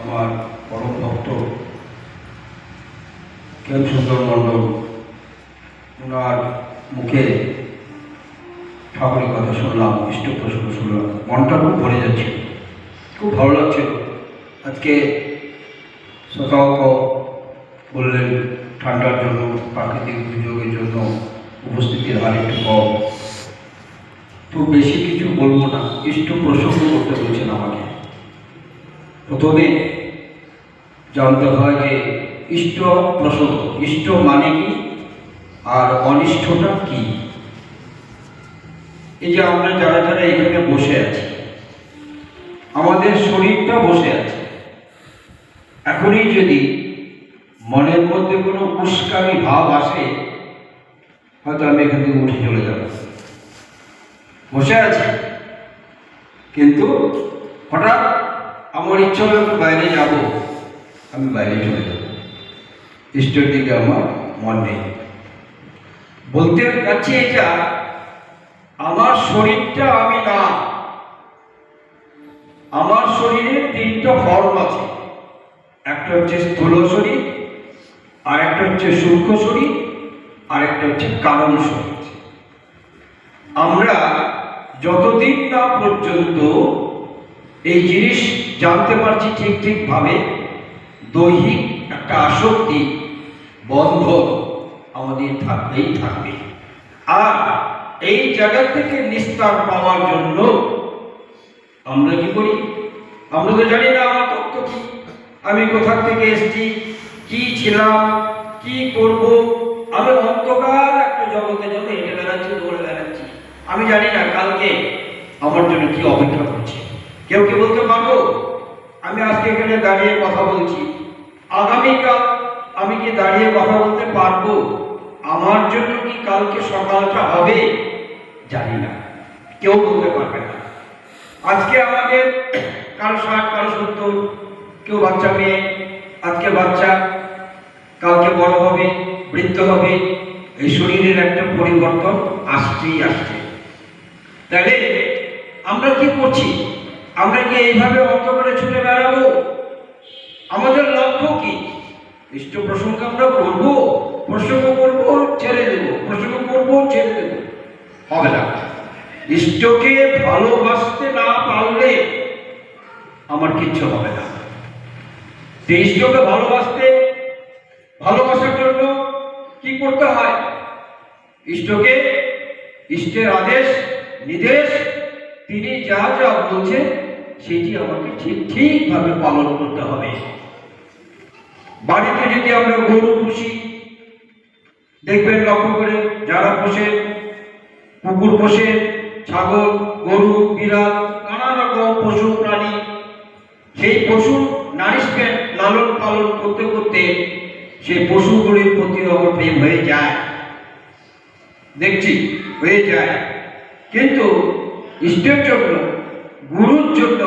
আমার পরম ভক্ত কেম সুন্দর মণ্ডল ওনার মুখে ঠাকুরের কথা শুনলাম, ইষ্ট প্রসঙ্গ শুনলাম। মনটা খুব ভরে যাচ্ছে, খুব ভালো লাগছিল আজকে সকাল বললেন, ঠান্ডার জন্য, প্রাকৃতিক দুর্যোগের জন্য উপস্থিতির হার একটু কম। তো বেশি কিছু বলব না, ইষ্ট প্রসঙ্গ করতে বলছেন আমাকে। প্রথমে জানতে হয় যে ইষ্ট প্রসঙ্গ, ইষ্ট মানে কি আর অনিষ্টটা কি? এই যে আমরা যারা যারা এখানে বসে আছি, আমাদের শরীরটা বসে আছে। এখনই যদি মনের মধ্যে কোনো উস্কানি ভাব আসে, হয়তো আমি এখান থেকে উঠে চলে যাব। বসে আছি। কিন্তু হঠাৎ আমার ইচ্ছা হলো একটু বাইরে যাব। আমি বাইরে চলে যাব। ইষ্টের দিকে আমার মন নেই। বলতে যাচ্ছি এটা আমার শরীরটা আমি না। আমার শরীরে তিনটা ফর্ম আছে। একটা হচ্ছে স্থূল শরীর, আর একটা হচ্ছে সূক্ষ্ম শরীর, আর একটা হচ্ছে কারণ শরীর। আমরা যতদিন না পর্যন্ত এই জিনিস জানতে পারছি ঠিক ঠিকভাবে দৈহিক একটা আসক্তি বন্ধ আমাদের থাকবেই থাকবে। আর এই জায়গা থেকে নিস্তার পাওয়ার জন্য আমরা কি করি? আমরা তো জানি না আমার তত্ত্ব কি। আমি কোথা থেকে এসেছি? কি ছিলাম? কি করব? আমি অন্ধকার একটা জগতে জন্য হেঁটে বেড়াচ্ছি, দৌড়ে বেড়াচ্ছি। আমি জানি না কালকে আমার জন্য কি অপেক্ষা করছে। কেউ কি বলতে পারব? আমি আজকে এখানে দাঁড়িয়ে কথা বলছি। আগামীকাল আমি কি দাঁড়িয়ে কথা বলতে পারব? আমার জন্য কি কালকে সকালটা হবে? জানি না। কেউ বলতে পারবে না। আজকে আমাদের কারও ষাট কারও সত্তর কেউ বাচ্চা মেয়ে, আজকে বাচ্চা, কালকে বড় হবে, বৃদ্ধ হবে, এই শরীরের একটা পরিবর্তন আসছেই আসছে। তাহলে আমরা কি করছি? আমরা কি এইভাবে অন্ত করে ছুটে বেড়াবো? আমাদের লক্ষ্য কি? ইষ্ট প্রসঙ্গ আমরা করব, প্রসঙ্গ করব, ছেড়ে দেবো, প্রসঙ্গ করব, ছেড়ে দেবো। হবে না। ইষ্টকে ভালোবাসতে না পারলে আমার কিচ্ছু হবে না। ইষ্টকে ভালোবাসতে, ভালোবাসার জন্য কি করতে হয়? ইষ্টকে ইষ্টের আদেশ, নির্দেশ, তিনি যা যা বলছেন সেটি আমাকে ঠিক ঠিকভাবে পালন করতে হবে। বাড়িতে যদি আমরা গরু পুষি, দেখবেন লক্ষ্য করে যারা পোষে, কুকুর পোষে, ছাগল, গরু, বিড়াল, নানা রকম পশু, প্রাণী, সেই পশু নারিশমেন্ট লালন পালন করতে করতে সেই পশুগুলির প্রতি আমার প্রেম হয়ে যায়। দেখছি, হয়ে যায়। কিন্তু ইষ্টের জন্য গুরুর জন্য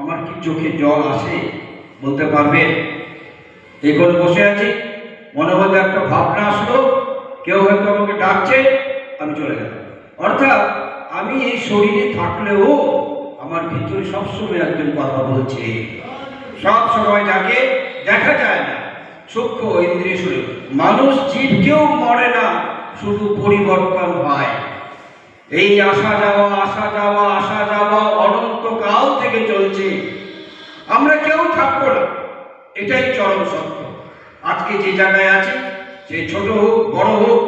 আমার কি চোখে জল আসে বলতে পারবেন এখানে বসে আছি। মনে মধ্যে একটা ভাবনা আসলো। কেউ হয়তো আমাকে ডাকছে, আমি চলে গেলাম। অর্থাৎ আমি এই শরীরে থাকলেও আমার ভিতরে সবসময় একজন কথা বলছে। সব সময় যাকে দেখা যায় না, সূক্ষ্ম ইন্দ্রিয় শরীর। মানুষ জীব কেউ মরে না, শুধু পরিবর্তন হয়। এই আসা যাওয়া আসা যাওয়া আসা যাওয়া চলছে আমরা কেউ থাকব না। এটাই চরম সত্য। আজকে যে জায়গায় আছি, সে ছোট হোক, বড় হোক,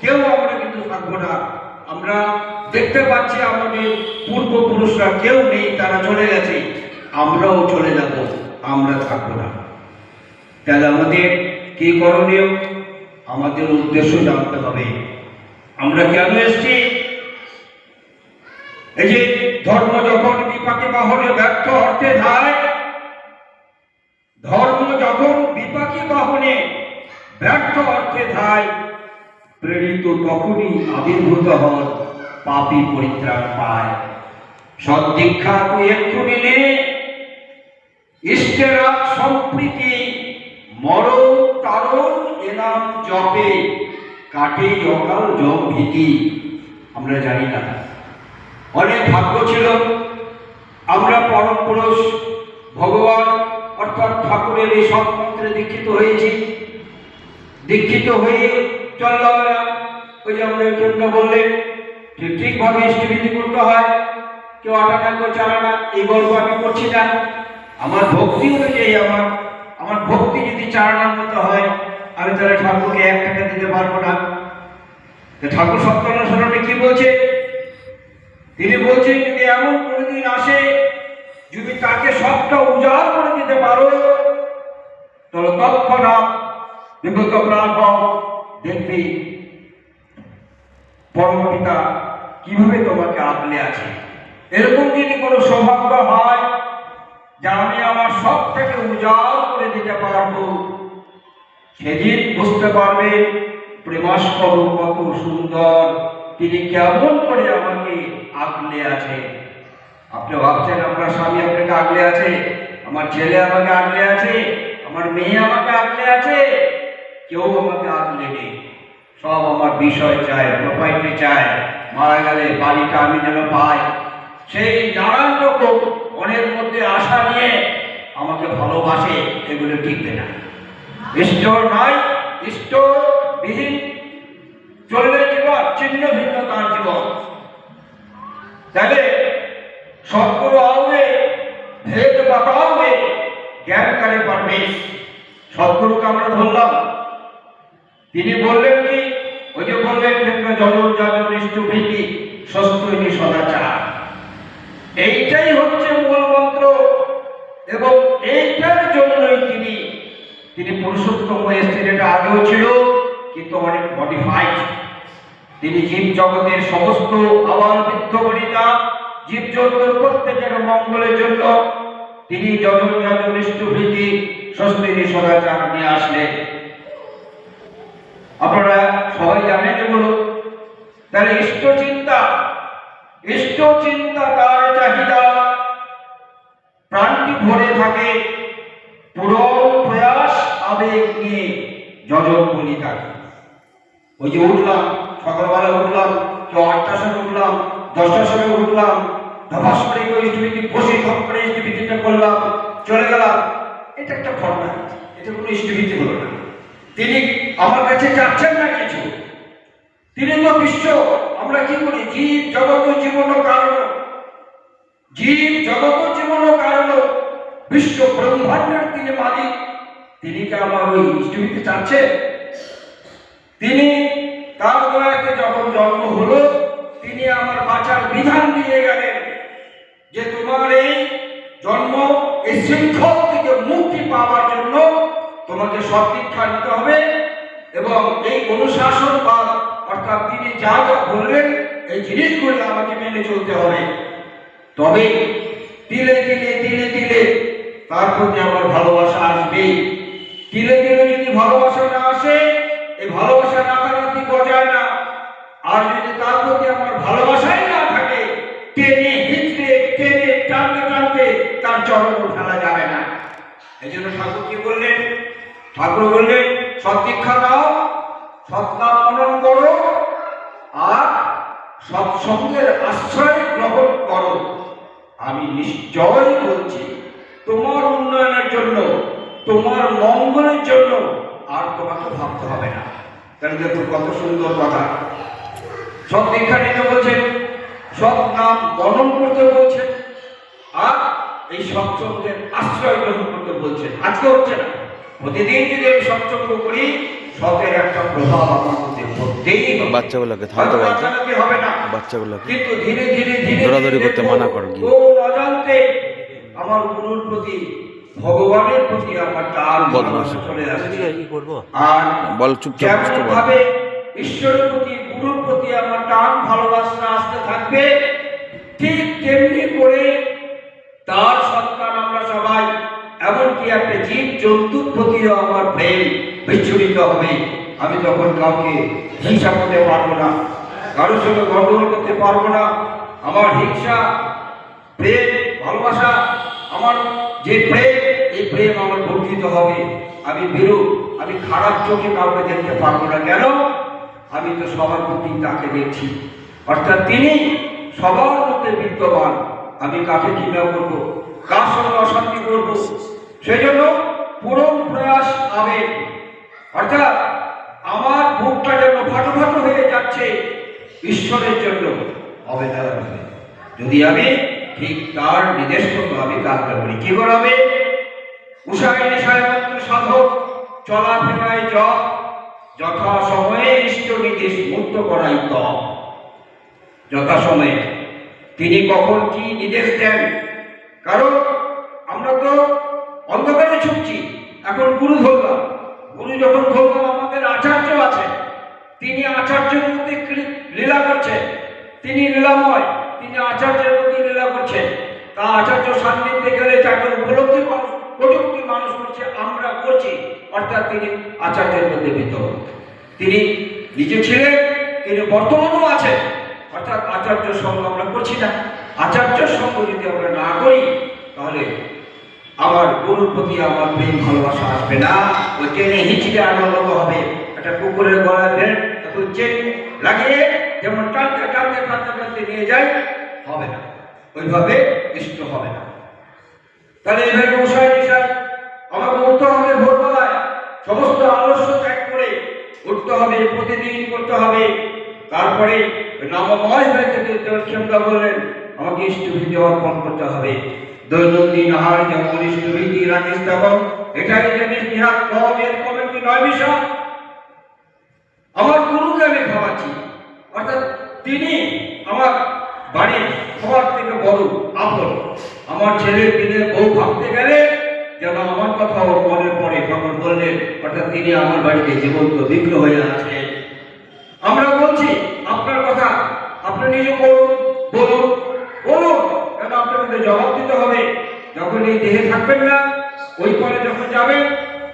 কেউ আমরা কিন্তু থাকব না। আমরা দেখতে পাচ্ছি আমাদের পূর্বপুরুষরা কেউ নেই, তারা চলে গেছে। আমরাও চলে যাব, আমরা থাকব না। তাহলে আমাদের কি করণীয়? আমাদের উদ্দেশ্য জানতে হবে। আমরা কেন এসছি? এই যে ধর্ম যখন বিপাকে বাহনে ব্যর্থ অর্থে ধায় ধর্ম যখন বিপাকী বাহনে ব্যর্থ অর্থে ধায় প্রেরিত তখনই আবির্ভূত হন পাপী পরিত্রাণ পায়। সদ্দীক্ষা তুই এক্ষুনি নে। ইষ্টেরা সম্প্রীতি, মরণ, তারণ, এনাম জপে কাটে অকাল জম ভীতি। আমরা জানি না। অনেক ভাগ্য ছিল। আমরা পরম পুরুষ, ভগবান, অর্থাৎ ঠাকুরের এই সৎমন্ত্রে দীক্ষিত হয়েছি। দীক্ষিত হয়ে চললাম। ওই যে আমাদের কেউটা বললেন যে ঠিকভাবে ইষ্টবিধি করতে হয়, কেউ আটানা কেউ চালানা এই গল্প আমি করছি না। আমার ভক্তি অনুযায়ী আমার আমার ভক্তি যদি চালানোর মতো হয়, আমি তাহলে ঠাকুরকে এক টাকা দিতে পারব না। ঠাকুর সত্যানুসরণে কি বলছে? তিনি বলছেন, যদি এমন কোনোদিন আসে, যদি তাকে সবটা উজাড় করে দিতে পারো, তাহলে তৎক্ষণাৎ বিগত প্রাণ দেখবি পরম পিতা কীভাবে তোমাকে আগলে আছে? এরকম যদি কোনো সৌভাগ্য হয়, যে আমি আমার সবটাকে উজাড় করে দিতে পারব, সেদিন বুঝতে পারবে প্রেমাস্পদ কত সুন্দর। তিনি কেমন করে আমাকে আগলে আছে। আপনি ভাবছেন আপনার স্বামী আপনাকে আগলে আছে? আমার ছেলে আমাকে আগলে আছে? আমার মেয়ে আমাকে আগলে আছে? কেউ আমাকে আগলে নেই। সব আমার বিষয় চায় প্রোপাইটি চায়। মারা গেলে বাড়িটা আমি যেন পাই। সেই নানান রকম মনের মধ্যে আশা নিয়ে আমাকে ভালোবাসে, এগুলো টিকবে না। ঈশ্বর নাই ঈশ্বর বিহীন চললে জীবন চিহ্ন ভিন্ন তার জীবন তাহলে সৎগুরু আউবে ভেদ বাতাওবে জ্ঞান কারে পারবে সৎগুরুকে আমরা ধরলাম। তিনি বললেন কি? ওই যে বললেন ক্ষেত্রে জনন যাজন নিষ্ঠুভীতি সস্তৈনী সদাচার। এইটাই হচ্ছে মূল মন্ত্র। এবং এইটার জন্যই তিনি তিনি পুরুষোত্তম এসেছেন। এটা আগেও ছিল, কিন্তু অনেক মডিফাইড তিনি জীব জগতের সমস্ত আবার বৃদ্ধ বনিতা, জীব জগতের প্রত্যেকের মঙ্গলের জন্য তিনি যজন যজন ইষ্টভীতি স্বস্তিনী সদাচার নিয়ে আসলেন। আপনারা সবাই জানেন এগুলো তাহলে ইষ্ট চিন্তা ইষ্ট চিন্তা তার চাহিদা। প্রাণটি ভরে থাকে পুরো প্রয়াস আবেগ নিয়ে যজন বলি থাকে ওই যে উঠলাম সকালবেলা উঠলাম, কেউ আটটার সময় উঠলাম, দশটার সময় উঠলাম, ধপাস করে কেউ ইষ্টবিধি বসে ধপ করে ইষ্টবিধিটা করলাম চলে গেলাম। এটা একটা ফর্মালিটি এটা কোনো ইষ্টবিধি হলো না। তিনি আমার কাছে চাচ্ছেন না কিছু। তিনি তো বিশ্ব, আমরা কি করি জীব জগত জীবন কারণ। জীব জগত জীবন কারণ। বিশ্ব ব্রহ্মাণ্ডের তিনি মালিক। তিনি কি আমার ওই ইষ্টবিধি চাচ্ছে তিনি তার দয়াতে যখন জন্ম হলো, তিনি আমার বাঁচার বিধান দিয়ে গেলেন যে তোমার এই জন্ম, এই শৃঙ্খল থেকে মুক্তি পাওয়ার জন্য তোমাকে সদীক্ষা নিতে হবে এবং এই অনুশাসন বা অর্থাৎ তিনি যা যা বললেন, এই জিনিসগুলি আমাকে মেনে চলতে হবে। তবে তিলে তিলে তিলে তিলে তার প্রতি আমার ভালোবাসা আসবে তিলে তিলে যদি ভালোবাসা না আসে এই ভালোবাসা রাতারাতি গজায় না। আর যদি তার প্রতি আমার ভালোবাসাই না থাকে, টেনে হিচড়ে, টেনে টানতে টানতে তার চরণ ফেলা যাবে না। এই জন্য ঠাকুর কি বললেন? ঠাকুর বললেন, সৎদীক্ষা দাও সৎনাম মনন করো, আর সৎসঙ্গের আশ্রয় গ্রহণ করো। আমি নিশ্চয় বলছি, তোমার উন্নয়নের জন্য, তোমার মঙ্গলের জন্য আর তোমাকে ভাবতে হবে না তাহলে দেখুন কত সুন্দর কথা সব দীক্ষা নিতে বলছেন সব নাম বর্ণন করতে বলছেন আর এই সৎসঙ্গের আশ্রয় গ্রহণ করতে বলছেন আজকে হচ্ছে না প্রতিদিন যদি আমি সৎসঙ্গ করি সতের একটা প্রভাব আমার মধ্যে পড়তেই। বাচ্চাগুলোকে থামতে বলছে। হবে না বাচ্চাগুলোকে কিন্তু ধীরে ধীরে ধীরে দৌড়াদৌড়ি করতে মানা করো। কোন অজান্তে আমার গুরুর প্রতি ভগবানের প্রতি আমার টান চলে আসছে। কি করব? আর বল চুপচাপ ভাবে ঈশ্বরের প্রতি গুরুর প্রতি আমার টান ভালোবাসা আসতে থাকবে ঠিক তেমনি করে তার সন্তান আমরা সবাই এমনকি একটা জীব জন্তুর প্রতিও আমার প্রেম বিচ্ছুরিত হবে। আমি তখন কাউকে হিংসা করতে পারব না কারোর সঙ্গে গন্ডগোল করতে পারব না। আমার হিংসা প্রেম ভালোবাসা আমার যে প্রেম এই প্রেম আমার বর্ধিত হবে। আমি বেরো আমি খারাপ চোখে কাউকে দেখতে পারব না। কেন? আমি তো সবার প্রতি তাকে দেখছি। অর্থাৎ তিনি সবার মধ্যে বিদ্যমান। আমি কাকে ঘৃণা করব? কার সঙ্গে অশান্তি করব? সেই জন্য পুরো প্রয়াস আবেগ অর্থাৎ আমার মুখটা যেন ফাটো ফাটো হয়ে যাচ্ছে ঈশ্বরের জন্য। অবেদার মানে। যদি আমি ঠিক তার নির্দেশ মতো আমি কাজ করি কি করাবে? হবে উষায় নিশায় মন্ত্র সাধক, চলাফেরায় জপ যথা সময়ে ইষ্ট মুক্ত করাই তপ। যথা সময়ে তিনি কখন কি নির্দেশ দেন? কারণ আমরা তো অন্ধকারে ছুটছি, এখন গুরু ধরলাম। গুরু যখন ধরলাম আমাদের আচার্য আছে। তিনি আচার্যের মধ্যে লীলা করছেন। তিনি লীলাময়, তিনি আচার্যের মধ্যে লীলা করছেন। তা আচার্য সান্নিধ্যে গেলে যাকে উপলব্ধি মানুষ প্রযুক্তি মানুষ করছে আমরা করছি, অর্থাৎ তিনি আচার্যের মধ্যে বিদ্যমান। তিনি নিজে ছিলেন, তিনি বর্তমানও আছেন, অর্থাৎ আচার্য সঙ্গ আমরা করছি না। আচার্য সঙ্গ যদি আমরা না করি, তাহলে আমার গুরুর প্রতি আমার প্রেম, ভালোবাসা আসবে না। ওই টেনে হিচড়ে মতো হবে। একটা কুকুরের গলায় বের একটু চেন লাগিয়ে যেমন টানতে টানতে টানতে টানতে নিয়ে যায়, হবে না। ওইভাবে ইষ্ট হবে না। তাহলে এইভাবে মশাই নিশাই আমাকে উঠতে হবে ভোরবেলায় সমস্ত আলস্য ত্যাগ করে উঠতে হবে, প্রতিদিন করতে হবে। তারপরে নামময় হয়ে থেকে ক্ষমতা বললেন আমাকে ইষ্টভীতি অর্পণ করতে হবে। দৈনন্দিন আহার যেমন ইষ্টভীতি রাখিস তেমন এটাই জানিস নিহাত কম এর কমে কি নয় বিষয়। আমার গুরুকে আমি ভাবাচ্ছি অর্থাৎ তিনি আমার বাড়ির সবার থেকে বড়। আমার ছেলে দিনের বউ ভাবতে গেলে যেন আমার কথা ওর মনে পড়ে তখন বললেন অর্থাৎ তিনি আমার বাড়িতে জীবন্ত বিঘ্ন হয়ে আছে। আমরা বলছি, আপনার কথা আপনি নিজে বলুন বলুন বলুন, কেন আপনাকে জবাব দিতে হবে? যখন এই দেহে থাকবেন না, ওই পরে যখন যাবেন,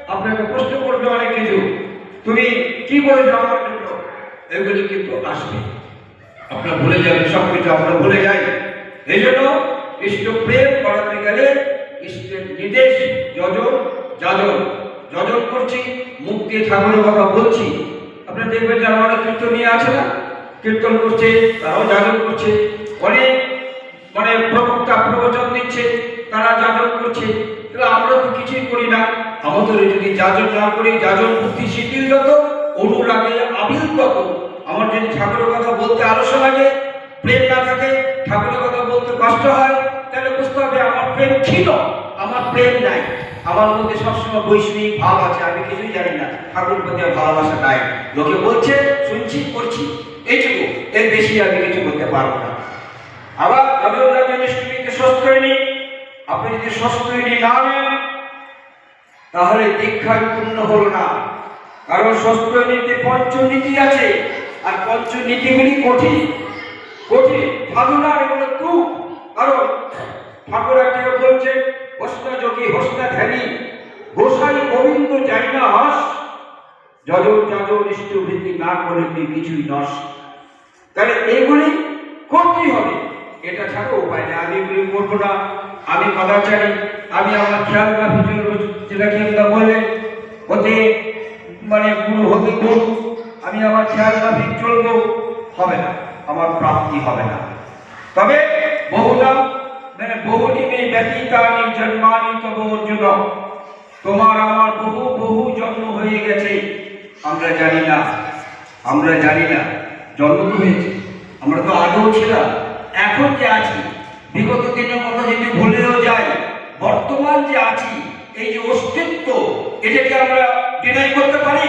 আপনাকে প্রশ্ন করবে অনেক কিছু। তুমি কি বলেছ আমার জন্য? এগুলি কিন্তু আসবে। আপনার ভুলে যাবেন সব কিছু আমরা ভুলে যাই। এই জন্য ইষ্ট প্রেম করাতে গেলে ইষ্টের নির্দেশ যজন, যাজন। যজন করছি দিয়ে ঠাকুরের কথা বলছি। আপনারা দেখবেন যারা অনেক কীর্তনীয় আছে না? কীর্তন করছে, তারাও যাজন করছে। অনেক মানে প্রবক্তা, প্রবচন দিচ্ছে, তারা যাজন করছে। তাহলে আমরা তো কিছুই করি না। আমাদের যদি যাজন না করি, যাজন বুদ্ধি শিথিল যত, অনুরাগে আবিল তত আমার যদি ঠাকুরের কথা বলতে আলস্য লাগে প্রেম না থাকে, ঠাকুরের কথা বলতে কষ্ট হয়, তাহলে বুঝতে হবে আমার প্রেম ক্ষীণ, আমার প্রেম নাই। আমার মধ্যে সবসময় বৈষ্ণিক ভাব আছে, আমি কিছুই জানি না, ঠাকুর প্রতি ভালোবাসা নাই। লোকে বলছে, শুনছি করছি এইটুকু, এর বেশি আমি কিছু করতে পারব না। আবার রবীন্দ্রনাথ মিনিস্ট্রিতে সস্তৈনী আপনি যদি সস্তৈনী না নেন, তাহলে দীক্ষায় পূর্ণ হলো না। কারণ সস্তৈনীতে পঞ্চনীতি আছে, আর পঞ্চনীতিগুলি কঠিন। কঠিন সাধনার এগুলো তুক কারণ ঠাকুর একদিকে বলছে হোসনা যোগী হোসনা ধ্যানী। গোসাই গোবিন্দ যাই না হস যজন যাজন ইষ্টভীতি না করে তুই কিছুই নস। তাহলে এইগুলি করতেই হবে। এটা ছাড়া উপায় নেই। আমি এগুলি করব না। আমি কদাচারী আমি আমার খেয়াল রাখি যেটা খেয়ালটা বললেন হতে মানে গুরু হতে আমি আমার খেয়াল রাখি চলবো, হবে না। আমার প্রাপ্তি হবে না। তবে বহুদা মানে বহুদিনে ব্যতীতানি জন্মানি তব অর্জুন তোমার আমার বহু বহু জন্ম হয়ে গেছে। আমরা জানি না, আমরা জানি না জন্ম তো হয়েছে। আমরা তো আগেও ছিলাম, এখন যে আছি, বিগত দিনের কথা যদি ভুলেও যাই, বর্তমান যে আছি, এই যে অস্তিত্ব, এটাকে আমরা ডিনাই করতে পারি?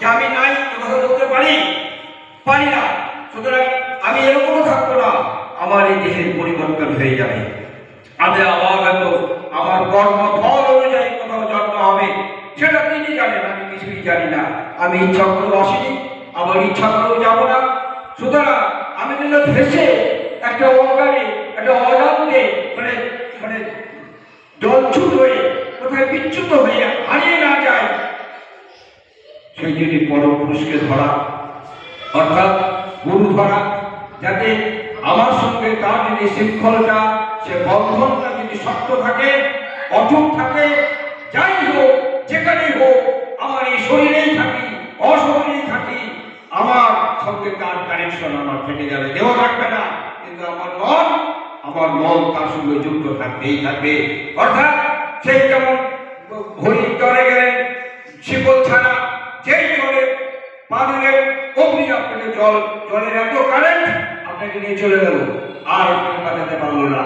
যে আমি নাই, কথা বলতে পারি? পারি না। সুতরাং আমি এরকমও থাকব না। আমার এই দেহের পরিবর্তন হয়ে যাবে। আমি আবার হয়তো আমার কর্ম ফল অনুযায়ী কোথাও জন্ম হবে। সেটা তিনি জানেন, আমি কিছুই জানি না। আমি ইচ্ছা করেও আসিনি আমার ইচ্ছা করেও যাব না। সুতরাং আমি যেন ভেসে একটা অর্গানে একটা অজান্তে মানে মানে জলছুট হয়ে, কোথায় বিচ্যুত হয়ে হারিয়ে না যায় সেই জন্য পরম পুরুষকে ধরা, অর্থাৎ গুরু ধরা যাতে আমার সঙ্গে তার যদি শৃঙ্খলটা সে বন্ধনটা যদি শক্ত থাকে, অটুট থাকে, যাই হোক, যেখানেই হোক, আমার এই শরীরেই থাকি, অশরীরেই থাকি, আমার সঙ্গে তার কানেকশন আমার থেকে যাবে। দেহ থাকবে না, কিন্তু আমার মন আমার মন তার সঙ্গে যুক্ত থাকতেই থাকবে। অর্থাৎ সেই যেমন হরিণ চলে গেলেন, শিকল ছাড়া যেই চলে পা দিলেন অগ্নি আপনাকে জল, জলের এত কারেন্ট আপনাকে নিয়ে চলে গেল। আর কেউ কাটাতে পারল না।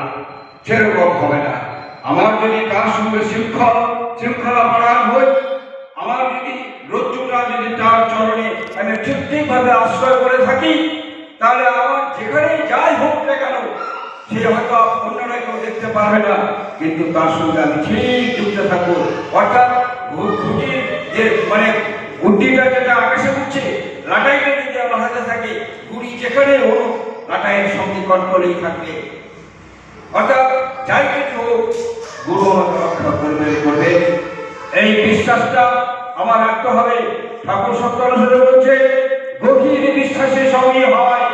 সেরকম হবে না। আমার যদি তার সঙ্গে শৃঙ্খল শৃঙ্খলা পরায়ণ হই আমার যদি রজ্জুটা যদি তার চরণে আমি ঠিক ঠিকভাবে আশ্রয় করে থাকি, তাহলে আমার যেখানে যাই হোক না কেন, সে হয়তো অন্যরা কেউ দেখতে পারবে না। কিন্তু তার সঙ্গে আমি ঠিক যুক্ত থাকব। অর্থাৎ যে মানে বুদ্ধিটা যেটা আকাশে উঠছে, লাটাইটা যদি আমার হাতে থাকে ঘুড়ি যেখানে হোক লাটাইয়ের সঙ্গে কন্ট্রোলেই থাকবে। অর্থাৎ যাই কিছু গুরু আমাকে রক্ষা করবে এই বিশ্বাসটা আমার রাখতে হবে। ঠাকুর সত্যানুসারে বলছে, গভীর বিশ্বাসের সঙ্গে হয়।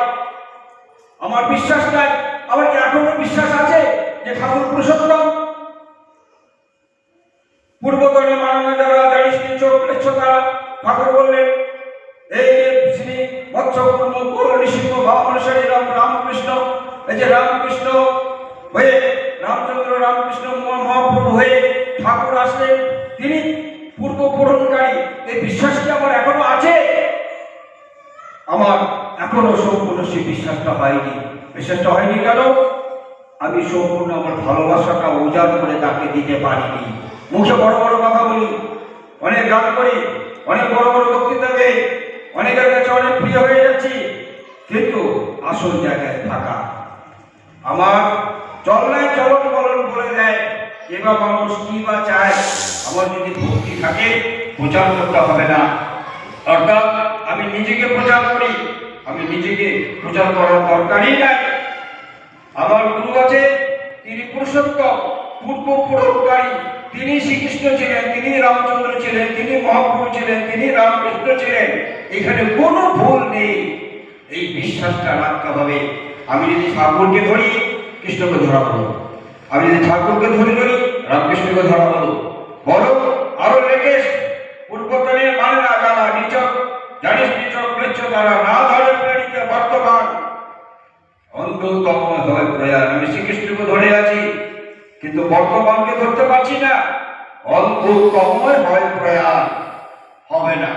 আমার বিশ্বাস নাই আমার কি এখনও বিশ্বাস আছে যে ঠাকুর পুরুষোত্তম? পূর্বতনে মাননা পূর্ব পূরণকারী এই বিশ্বাস কি আমার এখনও আছে? আমার এখনও সম্পূর্ণ সেই বিশ্বাসটা হয়নি। বিশ্বাসটা হয়নি কেন? আমি সম্পূর্ণ আমার ভালোবাসাটা উজাড় করে তাকে দিতে পারিনি। মুখে বড় বড় কথা বলি, অনেক গান করি, অনেক বড় বড় বক্তৃতা দেই, অনেকের কাছে অনেক প্রিয় হয়ে যাচ্ছি, কিন্তু আসল জায়গায় থাকা। আমার চলনায় চলন বলন বলে দেয় এবার মানুষ কি বা চায়, আমার যদি ভক্তি থাকে প্রচার করতে হবে না। অর্থাৎ আমি নিজেকে প্রচার করি, আমি নিজেকে প্রচার করার দরকারই নাই। আমার গুরু আছে, তিনি পুরুষোত্তম, পূর্ব পুরোকারী তিনি শ্রীকৃষ্ণ ছিলেন, তিনি রামচন্দ্র ছিলেন, তিনি মহাপ্রভু ছিলেন, তিনি রামকৃষ্ণ ছিলেন। এখানে কোনো ভুল নেই। এই বিশ্বাসটা রাখতে হবে। আমি যদি ঠাকুরকে ধরি, কৃষ্ণকে ধরা বলো আমি যদি ঠাকুরকে ধরে ধরি, রামকৃষ্ণকে ধরা বলো বলো আরও লেটেস্ট না যারা নিচক, জানিস নিচক প্রেচ্ছ তারা না ধরে প্রেরিত বর্তমান। অন্ধতম হয় প্রয়াণ আমি শ্রীকৃষ্ণকে ধরে আছি, কিন্তু বর্তমানকে ধরতে পারছি না। অন্ধতম হয় প্রয়াণ হবে না।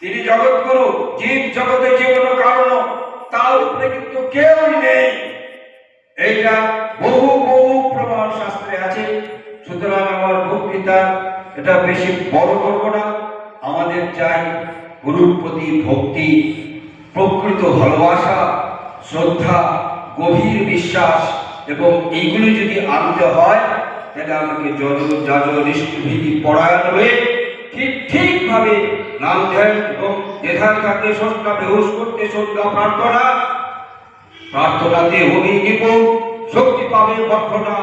তিনি জগৎগুরু, জীব জগতে যে কোনো কারণ, তার উপরে কিন্তু কেউই নেই। এইটা বহু বহু প্রমাণ শাস্ত্রে আছে। সুতরাং আমার বক্তৃতা এটা বেশি বড় করব না। আমাদের চাই গুরুর প্রতি ভক্তি, প্রকৃত ভালোবাসা, শ্রদ্ধা, গভীর বিশ্বাস এবং এইগুলি যদি আনতে হয়, তাহলে আমাকে যজ যাজ নিষ্ঠভীতি পরায়ণ হয়ে ঠিক, ঠিকভাবে নাম ধ্যান এবং যেখানে থাকতে শ্রদ্ধা বেহুশ করতে শ্রদ্ধা প্রার্থনা। প্রার্থনাতে হবি নিপুণ, শক্তি পাবে বর্ষনা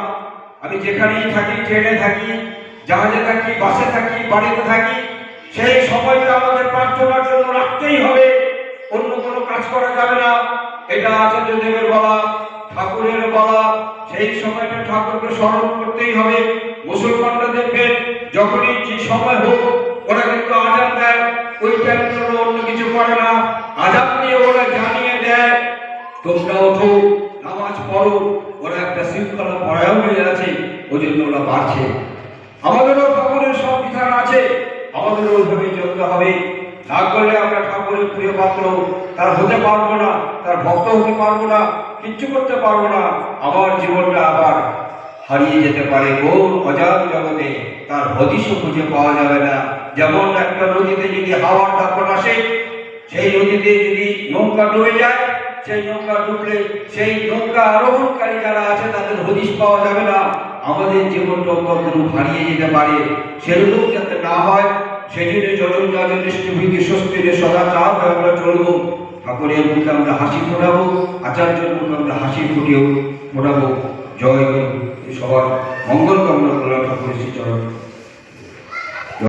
আমি যেখানেই থাকি, ট্রেনে থাকি, জাহাজে থাকি, বাসে থাকি, বাড়িতে থাকি সেই সময়টা আমাদের প্রার্থনার জন্য রাখতেই হবে। অন্য কোনো কাজ করা যাবে না। এটা আচার্য দেবের বলা, ঠাকুরের বলা। সেই সময়টা ঠাকুরকে স্মরণ করতেই হবে। মুসলমানরা দেখবেন যখনই যে সময় হোক, ওরা কিন্তু আজান দেয়। ওই টাইমগুলো অন্য কিছু করে না। আজান দিয়ে ওরা জানিয়ে দেয়, তোমরা ওঠো, নামাজ পড়ো। ওরা একটা শৃঙ্খলা পরায়ণ হয়ে আছে ওই জন্য ওরা বাড়ছে। আমাদেরও ঠাকুরের সব বিধান আছে। আমাদেরও ওইভাবে চলতে হবে। না করলে আমরা ঠাকুরের প্রিয় পাত্র তার হতে পারব না, তার ভক্ত হতে পারব না, কিচ্ছু করতে পারব না। আমার জীবনটা আবার হারিয়ে যেতে পারে কোন অজান জগতে। তার হদিশও খুঁজে পাওয়া যাবে না। যেমন একটা নদীতে যদি হাওয়ার দাপন আসে, সেই নদীতে যদি নৌকা ডুবে যায়, সেই নৌকা ডুবলে সেই নৌকা আরোহণকারী যারা আছে, তাদের হদিশ পাওয়া যাবে না। আমাদের জীবনটা কতটুকু হারিয়ে যেতে পারে। সেরকম যাতে না হয় সেদিনে চরণ কাজে দৃষ্টিভঙ্গি স্বস্তিরে সদা চাপ আমরা চলব। ঠাকুরের মুখে আমরা হাসি ফোটাবো, আচার্যের মুখে আমরা হাসি ফুটিয়েও ফোটাবো। জয় সবার মঙ্গল কামনা করলাম ঠাকুরের শ্রীচরণ।